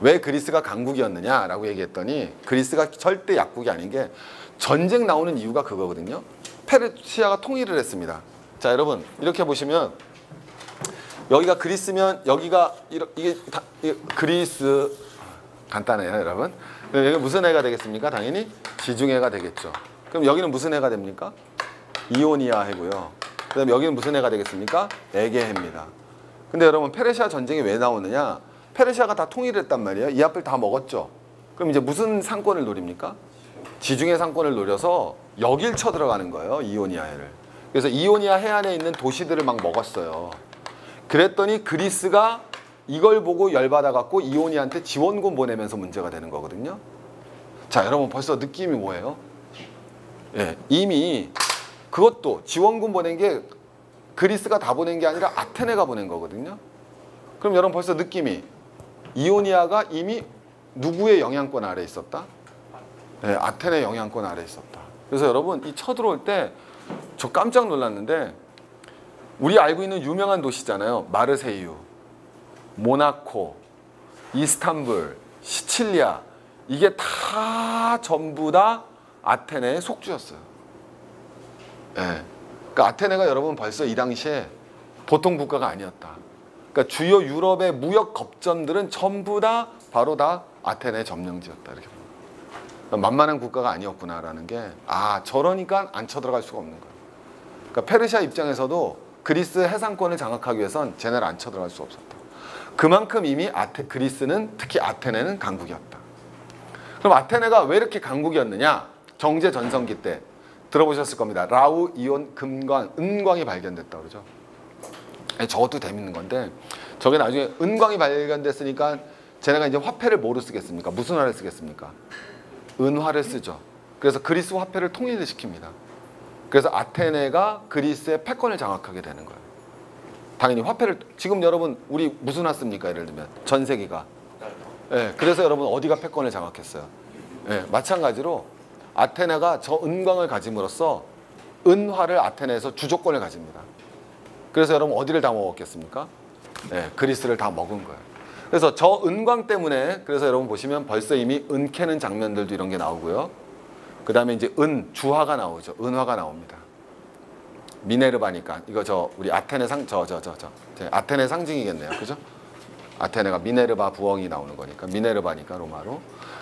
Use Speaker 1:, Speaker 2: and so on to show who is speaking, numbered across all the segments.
Speaker 1: 왜 그리스가 강국이었느냐라고 얘기했더니 그리스가 절대 약국이 아닌 게 전쟁 나오는 이유가 그거거든요. 페르시아가 통일을 했습니다. 자 여러분 이렇게 보시면 여기가 그리스면 여기가 이게 다 이게 그리스 간단해요 여러분. 여기 무슨 해가 되겠습니까? 당연히 지중해가 되겠죠. 그럼 여기는 무슨 해가 됩니까? 이오니아 해고요. 그다음 여기는 무슨 해가 되겠습니까? 에게해입니다. 근데 여러분 페르시아 전쟁이 왜 나오느냐? 페르시아가 다 통일을 했단 말이에요. 이 앞을 다 먹었죠. 그럼 이제 무슨 상권을 노립니까? 지중해 상권을 노려서 여길 쳐들어가는 거예요. 이오니아해를. 그래서 이오니아 해안에 있는 도시들을 막 먹었어요. 그랬더니 그리스가 이걸 보고 열받아 갖고 이오니아한테 지원군 보내면서 문제가 되는 거거든요. 자, 여러분 벌써 느낌이 뭐예요? 예, 이미 그것도 지원군 보낸 게 그리스가 다 보낸 게 아니라 아테네가 보낸 거거든요. 그럼 여러분 벌써 느낌이 이오니아가 이미 누구의 영향권 아래 있었다? 네, 아테네 영향권 아래 있었다. 그래서 여러분 이 쳐들어올 때 저 깜짝 놀랐는데 우리 알고 있는 유명한 도시잖아요. 마르세유, 모나코, 이스탄불, 시칠리아 이게 다 전부 다 아테네의 속주였어요. 예. 그러니까 아테네가 여러분 벌써 이 당시에 보통 국가가 아니었다. 그러니까 주요 유럽의 무역 겁점들은 전부 다 바로 다 아테네 점령지였다 이렇게 봅니다. 만만한 국가가 아니었구나라는 게 아 저러니까 안 쳐들어갈 수가 없는 거예요. 그러니까 페르시아 입장에서도 그리스 해상권을 장악하기 위해선 쟤네를 안 쳐들어갈 수 없었다. 그만큼 이미 아테, 그리스는 특히 아테네는 강국이었다. 그럼 아테네가 왜 이렇게 강국이었느냐? 정제 전성기 때 들어보셨을 겁니다. 라우 이온 금광, 은광이 발견됐다 그러죠. 저것도 재밌는 건데 저게 나중에 은광이 발견됐으니까 쟤네가 이제 화폐를 뭐로 쓰겠습니까? 무슨 화를 쓰겠습니까? 은화를 쓰죠. 그래서 그리스 화폐를 통일을 시킵니다. 그래서 아테네가 그리스의 패권을 장악하게 되는 거예요. 당연히 화폐를 지금 여러분 우리 무슨 화 씁니까? 예를 들면 전 세계가. 예, 그래서 여러분 어디가 패권을 장악했어요? 예, 마찬가지로 아테네가 저 은광을 가짐으로써 은화를 아테네에서 주조권을 가집니다. 그래서 여러분 어디를 다 먹었겠습니까? 예, 그리스를 다 먹은 거예요. 그래서 저 은광 때문에 그래서 여러분 보시면 벌써 이미 은 캐는 장면들도 이런 게 나오고요. 그 다음에 이제 은 주화가 나오죠. 은화가 나옵니다. 미네르바니까 이거 저 우리 아테네 상 저 저 저저 아테네 상징이겠네요. 그죠? 아테네가 미네르바 부엉이 나오는 거니까 미네르바니까 로마로.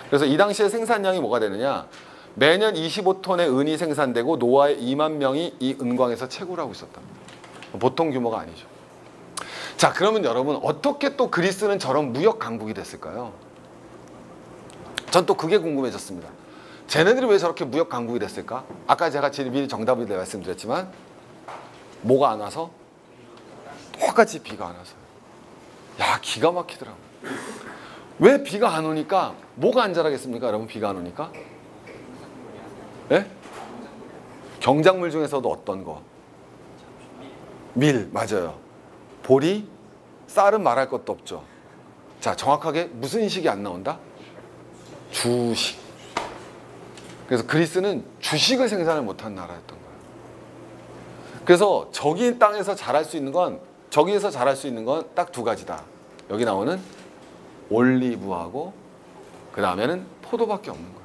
Speaker 1: 그래서 이 당시에 생산량이 뭐가 되느냐? 매년 25톤의 은이 생산되고 노아의 2만 명이 이 은광에서 채굴을 하고 있었답니다. 보통 규모가 아니죠. 자, 그러면 여러분 어떻게 또 그리스는 저런 무역 강국이 됐을까요? 전 또 그게 궁금해졌습니다. 쟤네들이 왜 저렇게 무역 강국이 됐을까? 아까 제가 미리 정답을 말씀드렸지만 뭐가 안 와서 똑같이 비가 안 와서. 야, 기가 막히더라고. 왜 비가 안 오니까 뭐가 안 자라겠습니까? 여러분 비가 안 오니까? 예? 경작물 중에서도 어떤 거? 밀 맞아요. 보리, 쌀은 말할 것도 없죠. 자, 정확하게 무슨 식이 안 나온다? 주식. 그래서 그리스는 주식을 생산을 못한 나라였던 거예요. 그래서 저기 땅에서 자랄 수 있는 건 저기에서 자랄 수 있는 건 딱 두 가지다. 여기 나오는 올리브하고 그 다음에는 포도밖에 없는 거예요.